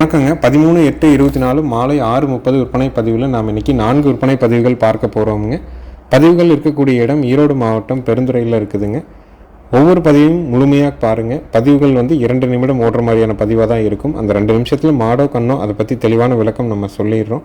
வணக்கங்க. பதிமூணு எட்டு இருபத்தி நாலு மாலை ஆறு முப்பது விற்பனை பதிவில் நாம் இன்னைக்கு நான்கு விற்பனை பதிவுகள் பார்க்க போகிறோமுங்க பதிவுகள் இருக்கக்கூடிய இடம் ஈரோடு மாவட்டம் பெருந்துறையில் இருக்குதுங்க. ஒவ்வொரு பதிவையும் முழுமையாக பாருங்கள் பதிவுகள் வந்து இரண்டு நிமிடம் ஓடுற மாதிரியான பதிவாக தான் இருக்கும். அந்த ரெண்டு நிமிஷத்தில் மாடோ கண்ணோ அதை பற்றி தெளிவான விளக்கம் நம்ம சொல்லிடுறோம்.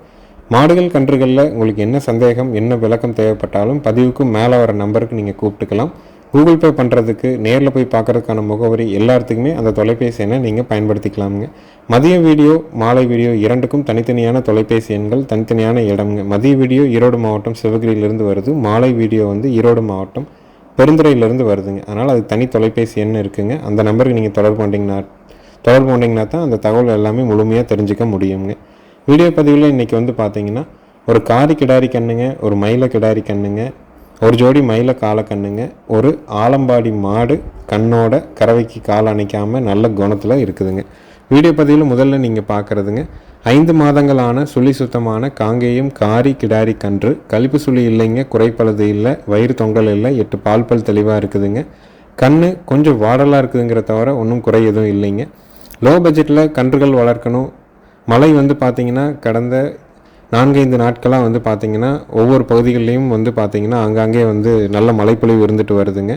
மாடுகள் கன்றுகளில் உங்களுக்கு என்ன சந்தேகம் என்ன விளக்கம் தேவைப்பட்டாலும் பதிவுக்கு மேலே வர நம்பருக்கு நீங்கள் கூப்பிட்டுக்கலாம். கூகுள் பே பண்ணுறதுக்கு நேரில் போய் பார்க்குறதுக்கான முகவரி எல்லாத்துக்குமே அந்த தொலைபேசி எண்ணை நீங்கள் பயன்படுத்திக்கலாமுங்க. மதிய வீடியோ மாலை வீடியோ இரண்டுக்கும் தனித்தனியான தொலைபேசி எண்கள் தனித்தனியான இடம்ங்க. மதிய வீடியோ ஈரோடு மாவட்டம் சிவகிரியிலிருந்து வருது. மாலை வீடியோ வந்து ஈரோடு மாவட்டம் பெருந்துறையிலேருந்து வருதுங்க. அதனால் அது தனி தொலைபேசி எண் இருக்குங்க. அந்த நம்பருக்கு நீங்கள் தொடர்பு பண்ணிங்கன்னா தொடர்பு பண்ணிங்கன்னா தான் அந்த தகவல் எல்லாமே முழுமையாக தெரிஞ்சுக்க முடியுங்க. வீடியோ பதிவில் இன்றைக்கி வந்து பார்த்தீங்கன்னா ஒரு காரி கிடாரி கண்ணுங்க ஒரு மயில கிடாரி கண்ணுங்க ஒரு ஜோடி மயில காலக்கண்ணுங்க ஒரு ஆலம்பாடி மாடு கண்ணோட கறவைக்கு கால் அணைக்காமல் நல்ல குணத்தில் இருக்குதுங்க. வீடியோ பதிவில் முதல்ல நீங்கள் பார்க்குறதுங்க ஐந்து மாதங்களான சுழி சுத்தமான காங்கேயம் காரி கிடாரி கன்று. கழிப்பு சுழி இல்லைங்க குறைப்பழுது இல்லை வயிறு தொங்கல் இல்லை எட்டு பால் பல் தெளிவாக இருக்குதுங்க. கண்ணு கொஞ்சம் வாடலாக இருக்குதுங்கிற தவிர ஒன்றும் குறை எதுவும் இல்லைங்க. லோ பட்ஜெட்டில் கன்றுகள் வளர்க்கணும். மழை வந்து பார்த்திங்கன்னா கடந்த நான்கைந்து நாட்களாக வந்து பார்த்திங்கன்னா ஒவ்வொரு பகுதிகள்லேயும் வந்து பார்த்திங்கன்னா ஆங்காங்கே வந்து நல்ல மழைப்பொழிவு இருந்துட்டு வருதுங்க.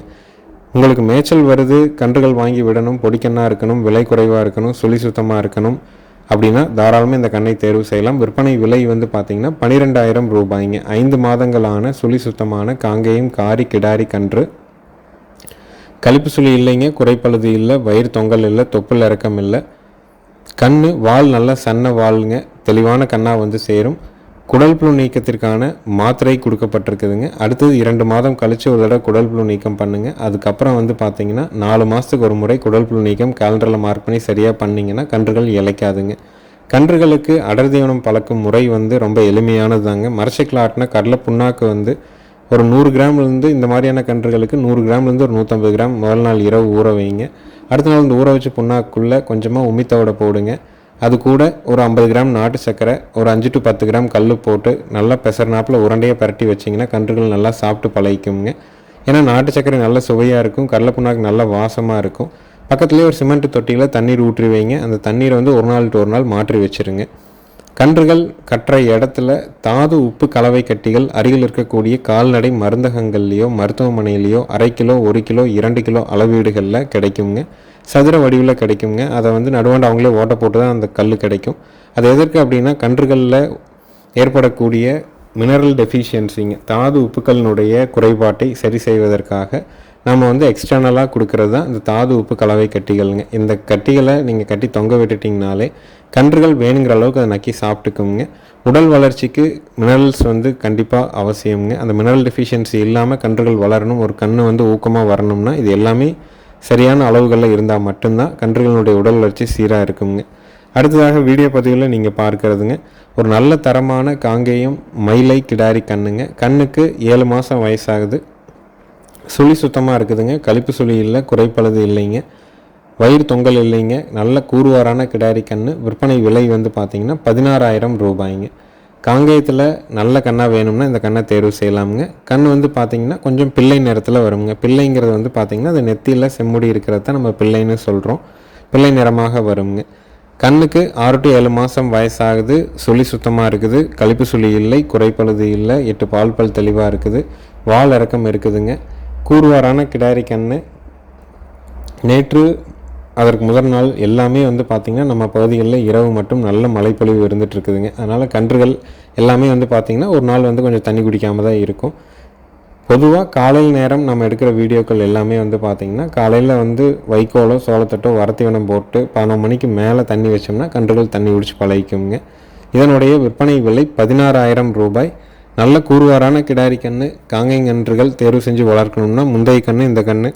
உங்களுக்கு மேய்ச்சல் வருது கன்றுகள் வாங்கி விடணும் பொடிக்கண்ணா இருக்கணும் விலை குறைவாக இருக்கணும் சுழி சுத்தமாக இருக்கணும் அப்படின்னா தாராளமாக இந்த கண்ணை தேர்வு செய்யலாம். விற்பனை விலை வந்து பார்த்திங்கன்னா பன்னிரெண்டாயிரம் ரூபாய்ங்க. ஐந்து மாதங்களான சுழி சுத்தமான காங்கேயம் காரி கிடாரி கன்று. கழிப்பு சுழி இல்லைங்க குறைப்பழுது இல்லை வயிறு தொங்கல் இல்லை தொப்புள் இறக்கம் இல்லை. கண் வால் நல்ல சன்ன வாளுங்க தெளிவான கண்ணாக வந்து சேரும். குடல் புழு நீக்கத்திற்கான மாத்திரை கொடுக்கப்பட்டிருக்குதுங்க. அடுத்தது இரண்டு மாதம் கழித்து ஒரு தடவை குடல் புழு நீக்கம் பண்ணுங்கள் அதுக்கப்புறம் வந்து பார்த்தீங்கன்னா நாலு மாதத்துக்கு ஒரு முறை குடல் புழு நீக்கம் கேலண்டரில் மார்க் பண்ணி சரியாக பண்ணிங்கன்னா கன்றுகள் இழைக்காதுங்க. கன்றுகளுக்கு அடர் தீவனம் பழக்கும் முறை வந்து ரொம்ப எளிமையானது தாங்க மரச்சைக்கில் ஆட்டின கடலை புண்ணாக்கு வந்து ஒரு நூறு கிராம்லேருந்து இந்த மாதிரியான கன்றுகளுக்கு நூறு கிராம்லேருந்து ஒரு நூற்றம்பது கிராம் முதல் நாள் இரவு ஊற வைங்க. அடுத்த நாள் இந்த ஊற வச்சு புண்ணாக்குள்ளே கொஞ்சமாக உமித்தோட போடுங்க. அது கூட ஒரு ஐம்பது கிராம் நாட்டு சர்க்கரை ஒரு அஞ்சு டு பத்து கிராம் கல் போட்டு நல்லா பெசர்னாப்பில் உருண்டையாக பரட்டி வச்சிங்கன்னா கன்றுகள் நல்லா சாப்பிட்டு பழகிக்குங்க ஏன்னா நாட்டு சர்க்கரை நல்ல சுவையாக இருக்கும் கடலை புண்ணாக்கு நல்ல வாசமாக இருக்கும். பக்கத்துலேயே ஒரு சிமெண்ட் தொட்டியில் தண்ணீர் ஊற்றி வைங்க. அந்த தண்ணீரை வந்து ஒரு நாள் டு ஒரு நாள் மாற்றி வச்சுருங்க. கன்றுகள் கற்ற இடத்துல தாது உப்பு கலவை கட்டிகள் அருகில் இருக்கக்கூடிய கால்நடை மருந்தகங்கள்லேயோ மருத்துவமனையிலையோ அரை கிலோ ஒரு கிலோ இரண்டு கிலோ அளவீடுகளில் கிடைக்குங்க. சதுர வடிவில் கிடைக்குங்க. அதை வந்து நடுவாண்டு அவங்களே ஓட்ட போட்டு தான் அந்த கல் கிடைக்கும். அது எதற்கு அப்படின்னா கன்றுகளில் ஏற்படக்கூடிய மினரல் டெஃபிஷியன்சிங்க தாது உப்புக்களினுடைய குறைபாட்டை சரி செய்வதற்காக நம்ம வந்து எக்ஸ்டர்னலாக கொடுக்கறது தான் இந்த தாது உப்பு கலவை கட்டிகள்ங்க. இந்த கட்டிகளை நீங்கள் கட்டி தொங்க விட்டுட்டிங்கனாலே கன்றுகள் வேணுங்கிற அளவுக்கு அதை நக்கி சாப்பிட்டுக்குங்க. உடல் வளர்ச்சிக்கு மினரல்ஸ் வந்து கண்டிப்பாக அவசியம்ங்க. அந்த மினரல் டெஃபிஷியன்சி இல்லாமல் கன்றுகள் வளரணும் ஒரு கன்று வந்து ஊக்கமாக வரணும்னா இது எல்லாமே சரியான அளவுகளில் இருந்தால் மட்டும்தான் கன்றுகளுடைய உடல் வளர்ச்சி சீராக இருக்குங்க. அடுத்ததாக வீடியோ பதிவில் நீங்கள் பார்க்கறதுங்க. ஒரு நல்ல தரமான காங்கேயம் மயிலை கிடாரி கண்ணுங்க. கண்ணுக்கு ஏழு மாதம் வயசாகுது. சுழி சுத்தமாக இருக்குதுங்க. கழிப்பு சுழி இல்லை குறைப்பழுது இல்லைங்க. வயிறு தொங்கல் இல்லைங்க. நல்ல கூறுவாரான கிடாரி கன்று விற்பனை விலை வந்து பார்த்திங்கன்னா பதினாறாயிரம் ரூபாய்ங்க. காங்கேயத்தில் நல்ல கண்ணாக வேணும்னா இந்த கண்ணை தேர்வு செய்யலாமுங்க. கண் வந்து பார்த்திங்கன்னா கொஞ்சம் பிள்ளை நிறத்தில் வருங்க. பிள்ளைங்கிறது வந்து பார்த்திங்கன்னா அது நெத்தியில் செம்முடி இருக்கிறத நம்ம பிள்ளைன்னு சொல்கிறோம் பிள்ளை நிறமாக வருங்க. கண்ணுக்கு ஆறு டு ஏழு மாதம் வயசாகுது. சுழி சுத்தமாக இருக்குது. கழிப்பு சுழி இல்லை. குறைப்பழுது இல்லை. எட்டு பால் பல் தெளிவாக இருக்குது. வால் இறக்கம் இருக்குதுங்க. கூறுவாரான கிடாரி கண் நேற்று அதற்கு முதல் நாள் எல்லாமே வந்து பார்த்திங்கன்னா நம்ம பகுதிகளில் இரவு மட்டும் நல்ல மழைப்பொழிவு இருந்துட்டு இருக்குதுங்க அதனால் கன்றுகள் எல்லாமே வந்து பார்த்திங்கன்னா ஒரு நாள் வந்து கொஞ்சம் தண்ணி குடிக்காமல் தான் இருக்கும். பொதுவாக காலையில் நேரம் நம்ம எடுக்கிற வீடியோக்கள் எல்லாமே வந்து பார்த்திங்கன்னா காலையில் வந்து வைக்கோலோ சோளத்தட்டோ வரத்தீவனம் போட்டு பதினொன்று மணிக்கு மேலே தண்ணி வச்சோம்னா கன்றுகள் தண்ணி குடிச்சு பழகிக்குங்க. இதனுடைய விற்பனை விலை பதினாறாயிரம் ரூபாய். நல்ல கூறுவாரான கிடாரி கன்று காங்கைங்கன்றுகள் தேர்வு செஞ்சு வளர்க்கணும்னா முந்தைய கன்று இந்த கன்று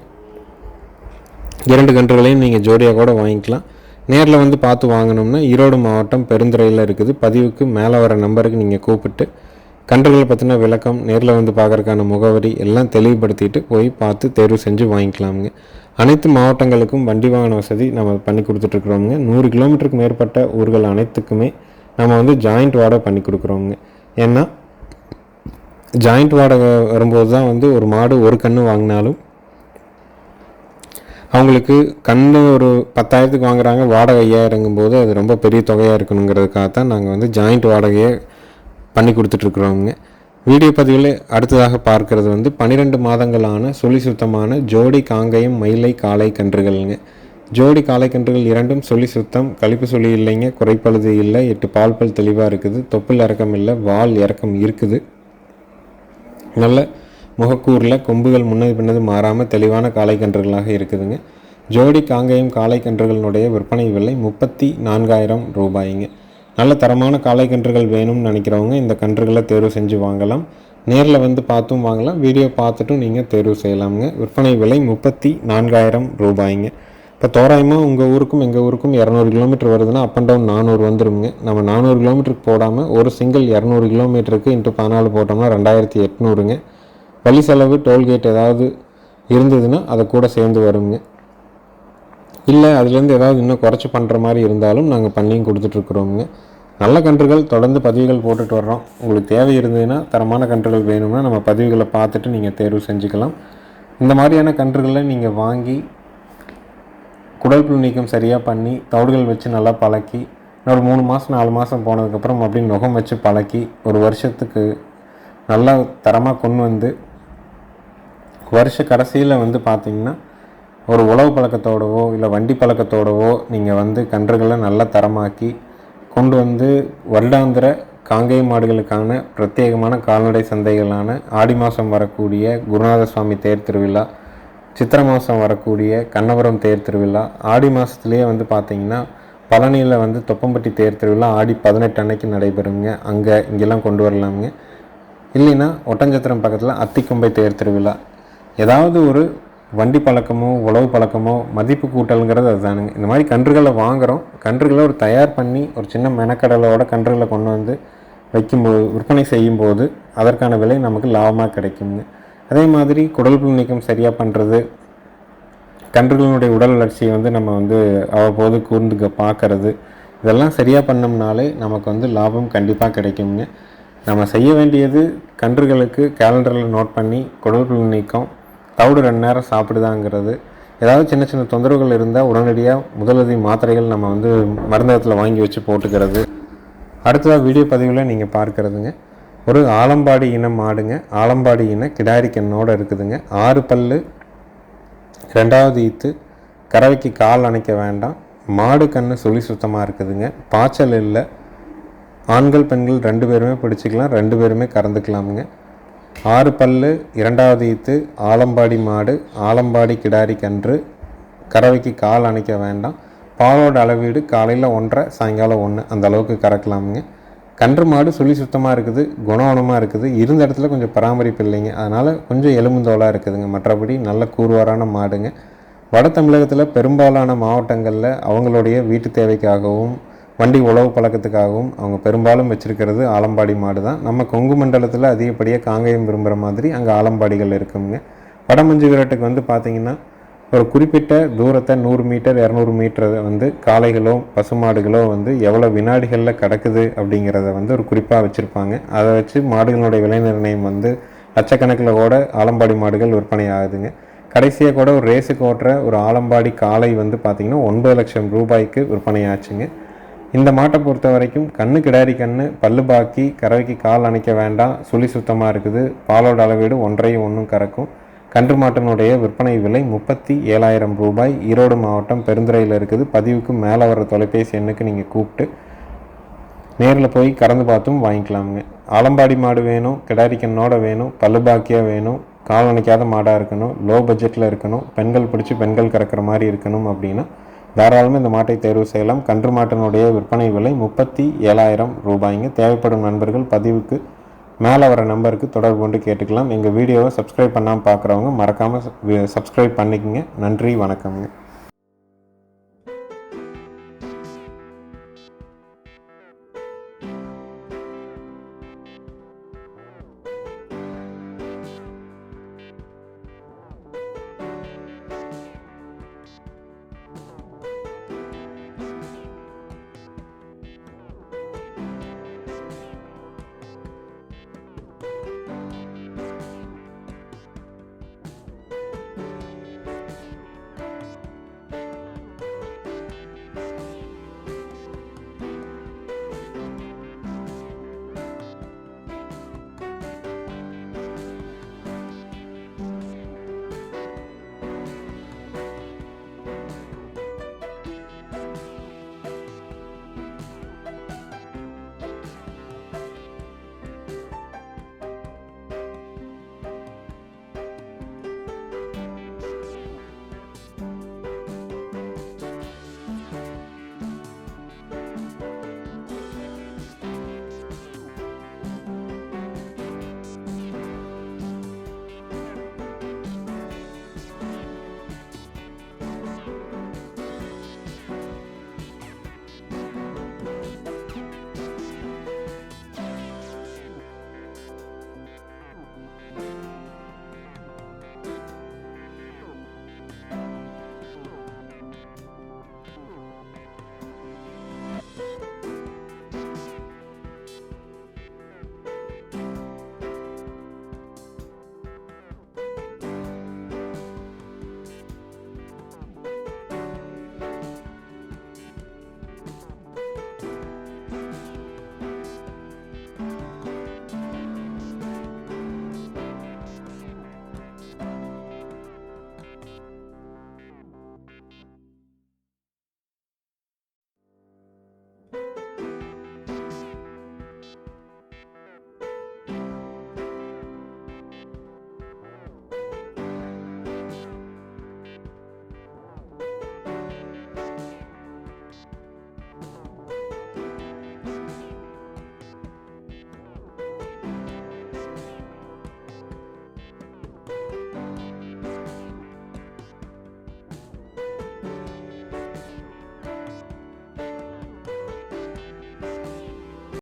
இரண்டு கன்றுகளையும் நீங்கள் ஜோடியாக கூட வாங்கிக்கலாம். நேரில் வந்து பார்த்து வாங்கினோம்னா ஈரோடு மாவட்டம் பெருந்துறையில் இருக்குது. பதிவுக்கு மேலே வர நம்பருக்கு நீங்கள் கூப்பிட்டு கன்றுகளை பற்றின விளக்கம் நேரில் வந்து பார்க்குறக்கான முகவரி எல்லாம் தெளிவுபடுத்திட்டு போய் பார்த்து தேர்வு செஞ்சு வாங்கிக்கலாமுங்க. அனைத்து மாவட்டங்களுக்கும் வண்டி வாகன வசதி நம்ம பண்ணி கொடுத்துட்ருக்குறோங்க நூறு கிலோமீட்டருக்கு மேற்பட்ட ஊர்கள் அனைத்துக்குமே நம்ம வந்து ஜாயிண்ட் வாடகை பண்ணி கொடுக்குறோங்க ஏன்னா ஜாயிண்ட் வாடகை வரும்போது தான் வந்து ஒரு மாடு ஒரு கன்று வாங்கினாலும் அவங்களுக்கு கன்று ஒரு பத்தாயிரத்துக்கு வாங்குறாங்க வாடகை ஐயாயிரங்கும் போது அது ரொம்ப பெரிய தொகையாக இருக்கணுங்கிறதுக்காக தான் நாங்கள் வந்து ஜாயிண்ட் வாடகையை பண்ணி கொடுத்துட்ருக்குறோங்க. வீடியோ பதிவில் அடுத்ததாக பார்க்கறது வந்து பன்னிரெண்டு மாதங்களான சுழி சுத்தமான ஜோடி காங்கயம் மயிலை காளை கன்றுகள்ங்க. ஜோடி காளை கன்றுகள் இரண்டும் சொல்லி சுத்தம் கழிப்பு சொல்லி இல்லைங்க குறைப்பழுது இல்லை எட்டு பால் பல் தெளிவாக இருக்குது தொப்புள் இறக்கம் இல்லை வால் இறக்கம் இருக்குது. நல்ல முகக்கூரில் கொம்புகள் முன்னது பின்னது மாறாமல் தெளிவான காளைக்கன்றுகளாக இருக்குதுங்க. ஜோடி காங்கேயம் காளைக்கன்றுகளினுடைய விற்பனை விலை முப்பத்தி நான்காயிரம் ரூபாய்ங்க. நல்ல தரமான காளைக்கன்றுகள் வேணும்னு நினைக்கிறவங்க இந்த கன்றுகளை தேர்வு செஞ்சு வாங்கலாம். நேரில் வந்து பார்த்தும் வாங்கலாம். வீடியோ பார்த்துட்டும் நீங்கள் தேர்வு செய்யலாமுங்க. விற்பனை விலை முப்பத்தி நான்காயிரம் ரூபாய்ங்க. இப்போ தோராயமாக உங்கள் ஊருக்கும் எங்கள் ஊருக்கும் இரநூறு கிலோமீட்டர் வருதுன்னா அப் அண்ட் டவுன் நானூறு வந்துருங்க நம்ம நானூறு கிலோமீட்டருக்கு போடாமல் ஒரு சிங்கிள் இரநூறு கிலோமீட்டருக்கு இன்ட்டு பதினாலு போட்டோம்னா ரெண்டாயிரத்தி எட்நூறுங்க. வழி செலவு டோல்கேட் ஏதாவது இருந்ததுன்னா அதை கூட சேர்ந்து வருங்க. இல்லை அதுலேருந்து ஏதாவது இன்னும் குறைச்சி பண்ணுற மாதிரி இருந்தாலும் நாங்கள் பண்ணியும் கொடுத்துட்ருக்குறோங்க நல்ல கன்றுகள் தொடர்ந்து பதிவுகள் போட்டுட்டு வர்றோம். உங்களுக்கு தேவை இருந்ததுன்னா தரமான கன்றுகள் வேணும்னா நம்ம பதிவுகளை பார்த்துட்டு நீங்கள் தேர்வு செஞ்சுக்கலாம். இந்த மாதிரியான கன்றுகளை நீங்கள் வாங்கி குடல் புழு நீக்கம் சரியாக பண்ணி தவிடுகள் வச்சு நல்லா பழக்கி இன்னொரு மூணு மாதம் நாலு மாதம் போனதுக்கப்புறம் அப்படியே நுகம் வச்சு பழக்கி ஒரு வருஷத்துக்கு நல்லா தரமாக கொண்டு வந்து வருஷ கடைசியில் வந்து பார்த்திங்கன்னா ஒரு உழவு பழக்கத்தோடவோ இல்லை வண்டி பழக்கத்தோடவோ நீங்கள் வந்து கன்றுகளை நல்லா தரமாக்கி கொண்டு வந்து வருடாந்திர காங்கேய மாடுகளுக்கான பிரத்யேகமான கால்நடை சந்தைகளான ஆடி மாதம் வரக்கூடிய குருநாத சுவாமி தேர் திருவிழா சித்திரை மாதம் வரக்கூடிய கண்ணபுரம் தேர் திருவிழா ஆடி மாதத்துலேயே வந்து பார்த்திங்கன்னா பழனியில் வந்து தொப்பம்பட்டி தேர் திருவிழா ஆடி பதினெட்டு அன்னைக்கு நடைபெறுங்க. அங்கே இங்கெல்லாம் கொண்டு வரலாமுங்க. இல்லைன்னா ஒட்டஞ்சத்திரம் பக்கத்தில் அத்திக்கொம்பை தேர் திருவிழா. ஏதாவது ஒரு வண்டி பழக்கமோ உழவு பழக்கமோ மதிப்பு கூட்டல்ங்கிறது அதுதானுங்க. இந்த மாதிரி கன்றுகளை வாங்குகிறோம் கன்றுகளை ஒரு தயார் பண்ணி ஒரு சின்ன மெனக்கடலோட கன்றுகளை கொண்டு வந்து வைக்கும்போது விற்பனை செய்யும்போது அதற்கான விலை நமக்கு லாபமாக கிடைக்குங்க அதே மாதிரி குடல் புல் நீக்கம் சரியாக பண்ணுறது கன்றுகளினுடைய உடல் வளர்ச்சியை வந்து நம்ம வந்து அவ்வப்போது கூர்ந்து பார்க்கறது இதெல்லாம் சரியாக பண்ணோம்னாலே நமக்கு வந்து லாபம் கண்டிப்பாக கிடைக்குங்க நம்ம செய்ய வேண்டியது கன்றுகளுக்கு கேலண்டரில் நோட் பண்ணி குடல் புல் நீக்கம் தவிடு ரெண்டு நேரம் சாப்பிடுதாங்கிறது. ஏதாவது சின்ன சின்ன தொந்தரவுகள் இருந்தால் உடனடியாக முதலுதவி மாத்திரைகள் நம்ம வந்து மருந்தகத்தில் வாங்கி வச்சு போட்டுக்கிறது. அடுத்ததாக வீடியோ பதிவில் நீங்கள் பார்க்குறதுங்க. ஒரு ஆலம்பாடி இனம் மாடுங்க ஆலம்பாடி இன கிடாரி கண்ணோடு இருக்குதுங்க. ஆறு பல்லு ரெண்டாவது ஈத்து கறவைக்கு கால் அணைக்க வேண்டாம். மாடு கண்ணு சுழி சுத்தமாக இருக்குதுங்க. பாய்ச்சல் இல்லை. ஆண்கள் பெண்கள் ரெண்டு பேருமே பிடிச்சிக்கலாம். ரெண்டு பேருமே கறந்துக்கலாமுங்க. ஆறு பல்லு இரண்டாவது ஈத்து ஆலம்பாடி மாடு ஆலம்பாடி கிடாரி கன்று கறவைக்கு கால் அணைக்க வேண்டாம். பாலோட அளவீடு காலையில் ஒன்றரை சாயங்காலம் ஒன்று அந்த அளவுக்கு கறக்கலாமுங்க. கன்று மாடு சுழி சுத்தமாக இருக்குது குணவனமாக இருக்குது. இருந்த இடத்துல கொஞ்சம் பராமரிப்பு இல்லைங்க. அதனால் கொஞ்சம் எலும்புந்தோலாக இருக்குதுங்க. மற்றபடி நல்ல கூறுவாரான மாடுங்க. வட தமிழகத்தில் பெரும்பாலான மாவட்டங்களில் அவங்களுடைய வீட்டு தேவைக்காகவும் வண்டி உழவு பழக்கத்துக்காகவும் அவங்க பெரும்பாலும் வச்சுருக்கிறது ஆலம்பாடி மாடு தான் நம்ம கொங்கு மண்டலத்தில் அதிகப்படியாக காங்கேயம் விரும்புகிற மாதிரி அங்கே ஆலம்பாடிகள் இருக்குங்க. வடமஞ்சு விரட்டுக்கு வந்து பார்த்திங்கன்னா ஒரு குறிப்பிட்ட தூரத்தை நூறு மீட்டர் இரநூறு மீட்டர் வந்து காளைகளோ பசுமாடுகளோ வந்து எவ்வளோ வினாடிகளில் கிடக்குது அப்படிங்கிறத வந்து ஒரு குறிப்பாக வச்சுருப்பாங்க. அதை வச்சு மாடுகளுடைய விலை நிர்ணயம் வந்து லட்சக்கணக்கில் கூட ஆலம்பாடி மாடுகள் விற்பனை ஆகுதுங்க. கடைசியாக கூட ஒரு ரேஸுக்கு ஓட்டுற ஒரு ஆலம்பாடி காளை வந்து பார்த்திங்கன்னா ஒன்பது லட்சம் ரூபாய்க்கு விற்பனை ஆச்சுங்க. இந்த மாட்டை பொறுத்த வரைக்கும் கண்ணு கிடாரி கண்ணு பல்லு பாக்கி கறவைக்கு கால் அணைக்க வேண்டாம் சுழி சுத்தமாக இருக்குது பாலோட அளவீடு ஒன்றையும் ஒன்றும் கறக்கும். கன்று மாட்டினுடைய விற்பனை விலை முப்பத்தி ஏழாயிரம் ரூபாய். ஈரோடு மாவட்டம் பெருந்துறையில் இருக்குது. பதிவுக்கு மேலே வர தொலைபேசி எண்ணுக்கு நீங்கள் கூப்பிட்டு நேரில் போய் கறந்து பார்த்தும் வாங்கிக்கலாமுங்க. ஆலம்பாடி மாடு வேணும் கிடாரி கண்ணோட வேணும் பல்லு பாக்கியாக வேணும் கால் அணைக்காத மாடாக இருக்கணும் லோ பட்ஜெட்டில் இருக்கணும் பெண்கள் பிடிச்சி பெண்கள் கறக்கிற மாதிரி இருக்கணும் அப்படின்னா தாராளமாக இந்த மாட்டை தேர்வு செய்யலாம். கன்று மாட்டினுடைய விற்பனை விலை முப்பத்தி ஏழாயிரம் ரூபாய்ங்க. தேவைப்படும் நண்பர்கள் பதிவுக்கு மேலே வர நம்பருக்கு தொடர்பு கொண்டு கேட்டுக்கலாம். எங்கள் வீடியோவை சப்ஸ்கிரைப் பண்ணாமல் பார்க்குறவங்க மறக்காமல் சப்ஸ்கிரைப் பண்ணிக்கங்க. நன்றி வணக்கம்ங்க.